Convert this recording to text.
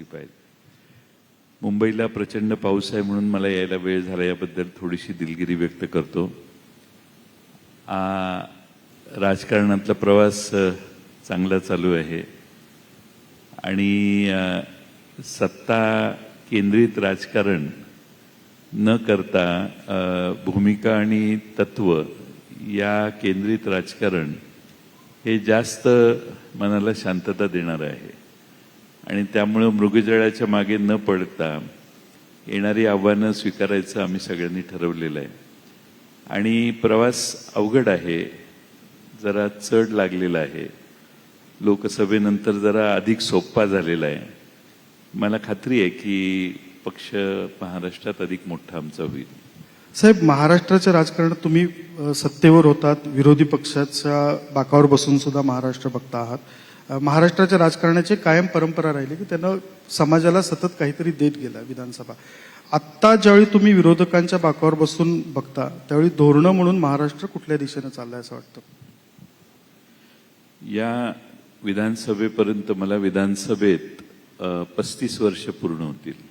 तकलीफ आहेत. मुंबईला प्रचंड पाऊस आहे म्हणून मला यायला वेळ झाला याबद्दल थोडीशी दिलगिरी व्यक्त करतो. राजकारणातला प्रवास चांगला चालू आहे. आणि सत्ता केंद्रित राजकारण न करता भूमिका आणि तत्व या केंद्रित राजकारण हे जास्त मनाला शांतता देणार आहे. आणि त्यामुळं मृगजळाच्या मागे न पडता येणारी आव्हानं स्वीकारायचं आम्ही सगळ्यांनी ठरवलेलं आहे. आणि प्रवास अवघड आहे जरा चढ लागलेला आहे. लोकसभेनंतर जरा अधिक सोप्पा झालेला आहे. मला खात्री आहे की पक्ष महाराष्ट्रात अधिक मोठा आमचा होईल. साहेब महाराष्ट्राच्या राजकारणात तुम्ही सत्तेवर होतात विरोधी पक्षाच्या बाकावर बसून सुद्धा महाराष्ट्र बघता आहात. महाराष्ट्राच्या राजकारणाची कायम परंपरा राहिली की त्यांना समाजाला सतत काहीतरी देत गेला विधानसभा. आत्ता ज्यावेळी तुम्ही विरोधकांच्या बाकावर बसून बघता त्यावेळी धोरणं म्हणून महाराष्ट्र कुठल्या दिशेनं चाललंय असं वाटतं? या विधानसभेपर्यंत मला विधानसभेत पस्तीस वर्ष पूर्ण होतील.